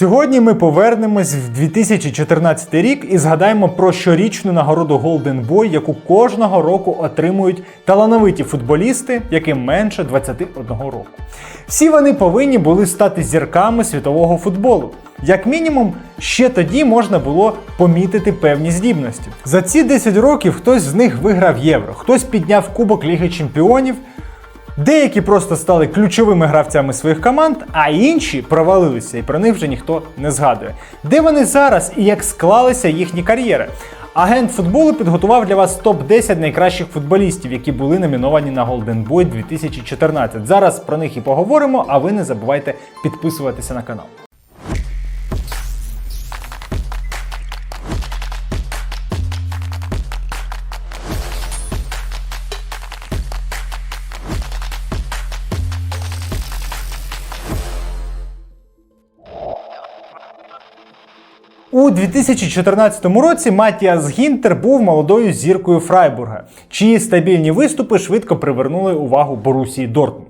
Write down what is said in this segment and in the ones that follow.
Сьогодні ми повернемось в 2014 рік і згадаємо про щорічну нагороду Golden Boy, яку кожного року отримують талановиті футболісти, яким менше 21 року. Всі вони повинні були стати зірками світового футболу. Як мінімум, ще тоді можна було помітити певні здібності. За ці 10 років хтось з них виграв євро, хтось підняв Кубок Ліги Чемпіонів. Деякі просто стали ключовими гравцями своїх команд, а інші провалилися, і про них вже ніхто не згадує. Де вони зараз і як склалися їхні кар'єри? Агент футболу підготував для вас топ-10 найкращих футболістів, які були номіновані на Golden Boy 2014. Зараз про них і поговоримо, а ви не забувайте підписуватися на канал. У 2014 році Матіас Гінтер був молодою зіркою Фрайбурга, чиї стабільні виступи швидко привернули увагу Борусії Дортмунд.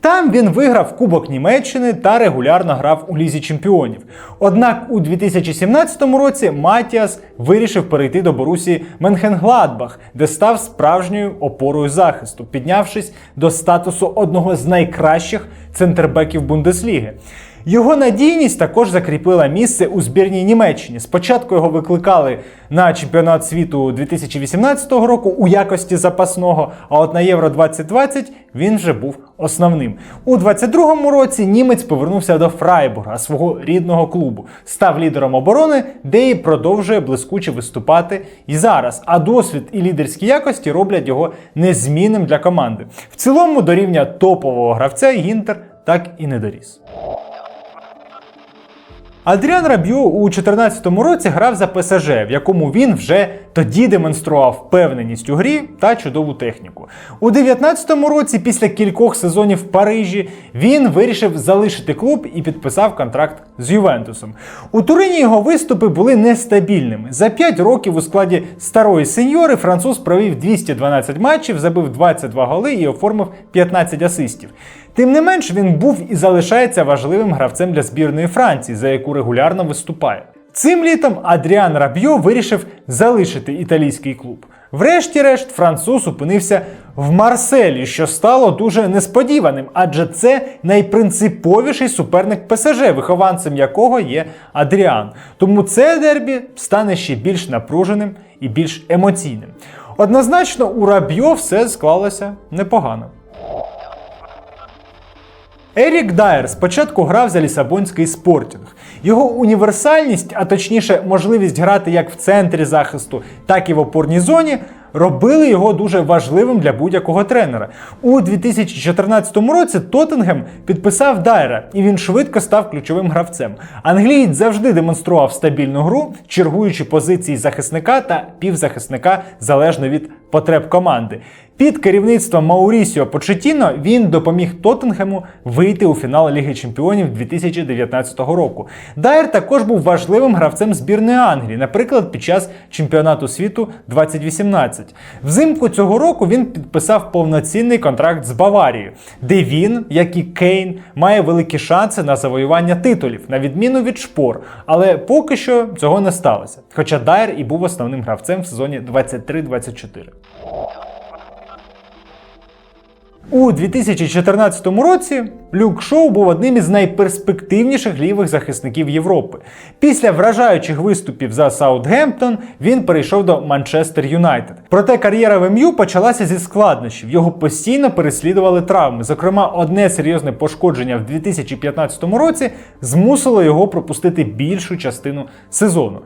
Там він виграв Кубок Німеччини та регулярно грав у Лізі Чемпіонів. Однак у 2017 році Матіас вирішив перейти до Борусії Менхенгладбах, де став справжньою опорою захисту, піднявшись до статусу одного з найкращих центрбеків Бундесліги. Його надійність також закріпила місце у збірній Німеччині. Спочатку його викликали на чемпіонат світу 2018 року у якості запасного, а от на Євро 2020 він вже був основним. У 2022 році німець повернувся до Фрайбурга, свого рідного клубу, став лідером оборони, де і продовжує блискуче виступати і зараз. А досвід і лідерські якості роблять його незмінним для команди. В цілому до рівня топового гравця Гінтер так і не доріс. Адріан Раб'ю у 2014 році грав за ПСЖ, в якому він вже тоді демонстрував впевненість у грі та чудову техніку. У 2019 році, після кількох сезонів в Парижі, він вирішив залишити клуб і підписав контракт з Ювентусом. У Турині його виступи були нестабільними. За 5 років у складі старої сеньори француз провів 212 матчів, забив 22 голи і оформив 15 асистів. Тим не менш, він був і залишається важливим гравцем для збірної Франції, за яку регулярно виступає. Цим літом Адріан Рабьо вирішив залишити італійський клуб. Врешті-решт, француз опинився в Марселі, що стало дуже несподіваним, адже це найпринциповіший суперник ПСЖ, вихованцем якого є Адріан. Тому це дербі стане ще більш напруженим і більш емоційним. Однозначно, у Рабьо все склалося непогано. Ерік Дайер спочатку грав за Лісабонський спортінг. Його універсальність, а точніше, можливість грати як в центрі захисту, так і в опорній зоні, робили його дуже важливим для будь-якого тренера. У 2014 році Тоттенгем підписав Дайера, і він швидко став ключовим гравцем. Англієць завжди демонстрував стабільну гру, чергуючи позиції захисника та півзахисника залежно від потреб команди. Під керівництвом Маурісіо Почетіно він допоміг Тоттенгему вийти у фінал Ліги Чемпіонів 2019 року. Дайер також був важливим гравцем збірної Англії, наприклад, під час чемпіонату світу 2018. Взимку цього року він підписав повноцінний контракт з Баварією, де він, як і Кейн, має великі шанси на завоювання титулів, на відміну від шпор. Але поки що цього не сталося. Хоча Дайер і був основним гравцем в сезоні 23-24. У 2014 році Люк Шоу був одним із найперспективніших лівих захисників Європи. Після вражаючих виступів за Саутгемптон він перейшов до Манчестер Юнайтед. Проте кар'єра в МЮ почалася зі складнощів. Його постійно переслідували травми. Зокрема, одне серйозне пошкодження в 2015 році змусило його пропустити більшу частину сезону.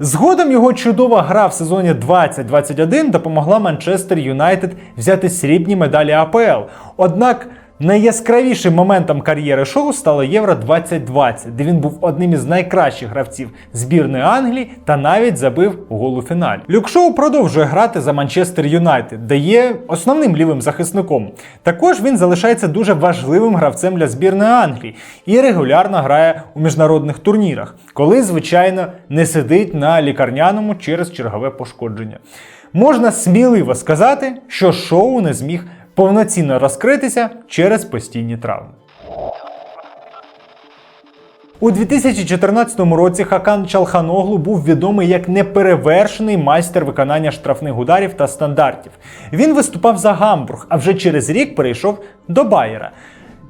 Згодом його чудова гра в сезоні 2021 допомогла Манчестер Юнайтед взяти срібні медалі АПЛ. Однак найяскравішим моментом кар'єри шоу стало Євро 2020, де він був одним із найкращих гравців збірної Англії та навіть забив гол у фіналі. Люк Шоу продовжує грати за Манчестер Юнайтед, де є основним лівим захисником. Також він залишається дуже важливим гравцем для збірної Англії і регулярно грає у міжнародних турнірах, коли, звичайно, не сидить на лікарняному через чергове пошкодження. Можна сміливо сказати, що шоу не зміг повноцінно розкритися через постійні травми. У 2014 році Хакан Чалханоглу був відомий як неперевершений майстер виконання штрафних ударів та стандартів. Він виступав за Гамбург, а вже через рік перейшов до Байера.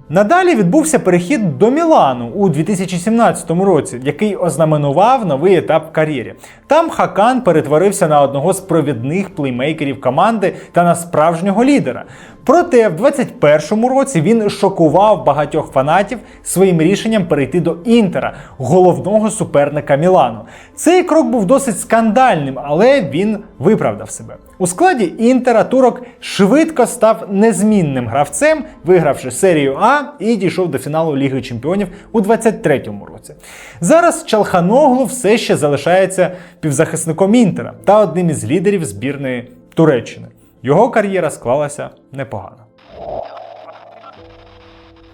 Надалі відбувся перехід до Мілану у 2017 році, який ознаменував новий етап в кар'єрі. Там Хакан перетворився на одного з провідних плеймейкерів команди та на справжнього лідера. Проте в 2021 році він шокував багатьох фанатів своїм рішенням перейти до Інтера, головного суперника Мілану. Цей крок був досить скандальним, але він виправдав себе. У складі Інтера турок швидко став незмінним гравцем, вигравши серію А і дійшов до фіналу Ліги Чемпіонів у 2023 році. Зараз Чалханоглу все ще залишається півзахисником Інтера та одним із лідерів збірної Туреччини. Його кар'єра склалася непогано.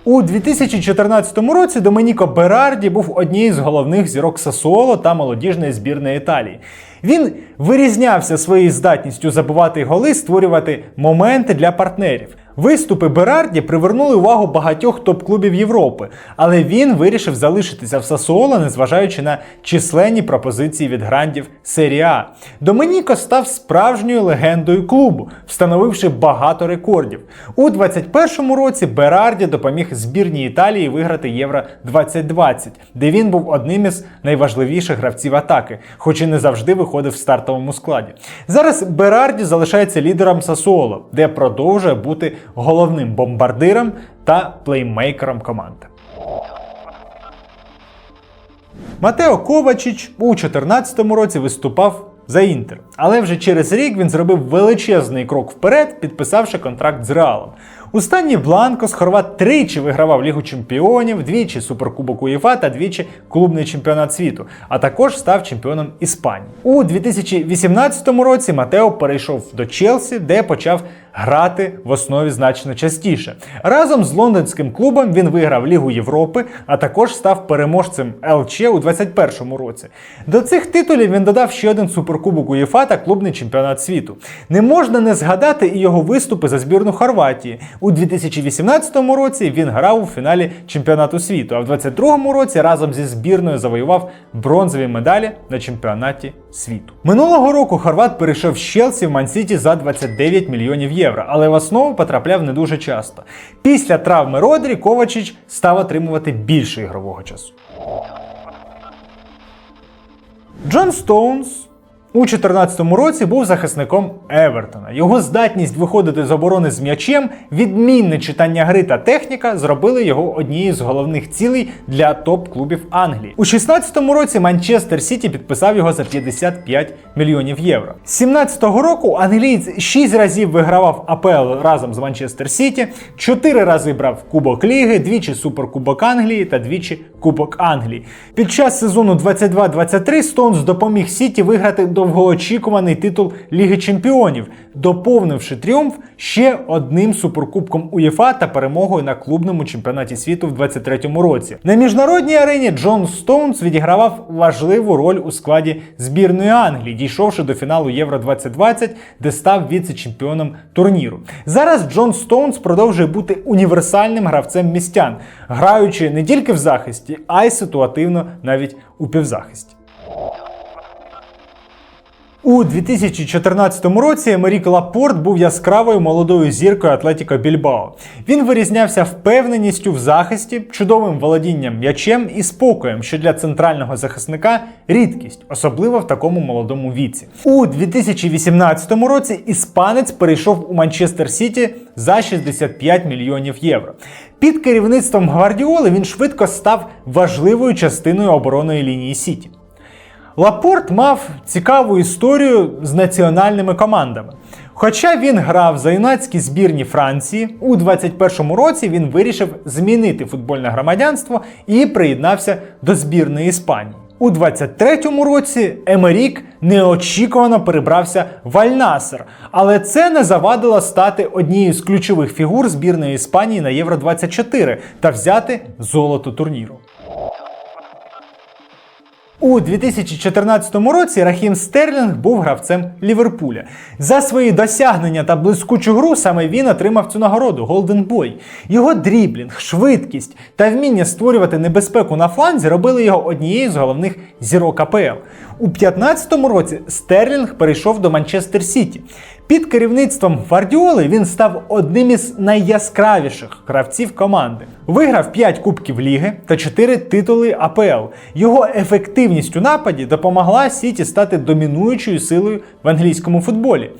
У 2014 році Доменіко Берарді був однією з головних зірок Сасуоло та молодіжної збірної Італії. Він вирізнявся своєю здатністю забивати голи, створювати моменти для партнерів. Виступи Берарді привернули увагу багатьох топ-клубів Європи, але він вирішив залишитися в Сасуоло, незважаючи на численні пропозиції від грандів серії А. Доменіко став справжньою легендою клубу, встановивши багато рекордів. У 2021 році Берарді допоміг збірній Італії виграти Євро 2020, де він був одним із найважливіших гравців атаки, хоч і не завжди виходив в стартовому складі. Зараз Берарді залишається лідером Сасуоло, де продовжує бути головним бомбардиром та плеймейкером команди. Матео Ковачіч у 2014 році виступав за Інтер, але вже через рік він зробив величезний крок вперед, підписавши контракт з Реалом. Останній Бланкос Хорват тричі вигравав Лігу Чемпіонів, двічі Суперкубок УЄФА та двічі клубний чемпіонат світу, а також став чемпіоном Іспанії. У 2018 році Матео перейшов до Челсі, де почав грати в основі значно частіше. Разом з лондонським клубом він виграв Лігу Європи, а також став переможцем ЛЧ у 2021 році. До цих титулів він додав ще один суперкубок УЄФА та клубний чемпіонат світу. Не можна не згадати і його виступи за збірну Хорватії. У 2018 році він грав у фіналі чемпіонату світу, а в 2022 році разом зі збірною завоював бронзові медалі на чемпіонаті світу. Минулого року Хорват перейшов з Челсі в Мансіті за 29 мільйонів євро, але в основу потрапляв не дуже часто. Після травми Родрі Ковачич став отримувати більше ігрового часу. Джон Стоунс у 2014 році був захисником Евертона. Його здатність виходити з оборони з м'ячем, відмінне читання гри та техніка зробили його однією з головних цілей для топ-клубів Англії. У 2016 році Манчестер Сіті підписав його за 55 мільйонів євро. З 2017 року англієць 6 разів вигравав АПЛ разом з Манчестер Сіті, 4 рази брав Кубок Ліги, двічі Суперкубок Англії та двічі Кубок Англії. Під час сезону 22-23 Стоунс допоміг Сіті виграти довгоочікуваний титул Ліги Чемпіонів, доповнивши тріумф ще одним суперкубком УЄФА та перемогою на клубному чемпіонаті світу в 23-му році. На міжнародній арені Джон Стоунс відігравав важливу роль у складі збірної Англії, дійшовши до фіналу Євро 2020, де став віце-чемпіоном турніру. Зараз Джон Стоунс продовжує бути універсальним гравцем містян, граючи не тільки в захисті, а й ситуативно навіть у півзахисті. У 2014 році Емерік Лапорт був яскравою молодою зіркою Атлетіко Більбао. Він вирізнявся впевненістю в захисті, чудовим володінням м'ячем і спокоєм, що для центрального захисника рідкість, особливо в такому молодому віці. У 2018 році іспанець перейшов у Манчестер Сіті за 65 мільйонів євро. Під керівництвом Гвардіоли він швидко став важливою частиною оборонної лінії Сіті. Лапорт мав цікаву історію з національними командами. Хоча він грав за юнацькі збірні Франції, у 21-му році він вирішив змінити футбольне громадянство і приєднався до збірної Іспанії. У 23-му році Емерік неочікувано перебрався в Аль-Насер, але це не завадило стати однією з ключових фігур збірної Іспанії на Євро 24 та взяти золото турніру. У 2014 році Рахім Стерлінг був гравцем Ліверпуля. За свої досягнення та блискучу гру саме він отримав цю нагороду Голден Бой. Його дріблінг, швидкість та вміння створювати небезпеку на фланзі робили його однією з головних зірок АПЛ. У 2015 році Стерлінг перейшов до Манчестер Сіті. Під керівництвом Гвардіоли він став одним із найяскравіших гравців команди. Виграв 5 кубків ліги та 4 титули АПЛ. Його ефективність у нападі допомогла Сіті стати домінуючою силою в англійському футболі.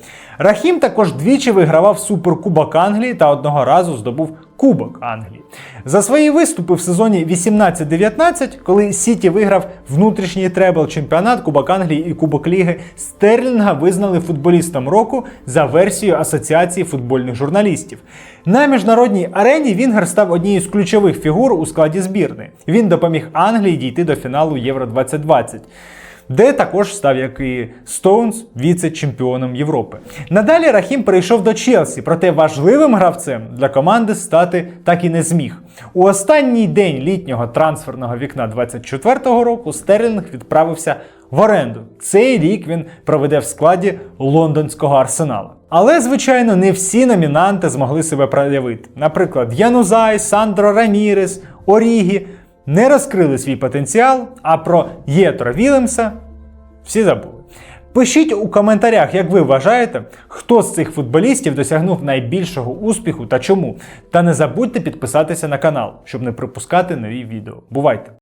Рахім також двічі вигравав Суперкубок Англії та одного разу здобув Кубок Англії. За свої виступи в сезоні 18-19, коли Сіті виграв внутрішній требл чемпіонат Кубок Англії і Кубок Ліги, Стерлінга визнали футболістом року за версією Асоціації футбольних журналістів. На міжнародній арені Вінгер став однією з ключових фігур у складі збірної. Він допоміг Англії дійти до фіналу Євро 2020 де також став, як і Стоунс, віце-чемпіоном Європи. Надалі Рахім перейшов до Челсі, проте важливим гравцем для команди стати так і не зміг. У останній день літнього трансферного вікна 24-го року Стерлінг відправився в оренду. Цей рік він проведе в складі лондонського арсенала. Але, звичайно, не всі номінанти змогли себе проявити. Наприклад, Янузай, Сандро Рамірес, Орігі не розкрили свій потенціал, а про Єтро Вілемса всі забули. Пишіть у коментарях, як ви вважаєте, хто з цих футболістів досягнув найбільшого успіху та чому. Та не забудьте підписатися на канал, щоб не пропускати нові відео. Бувайте!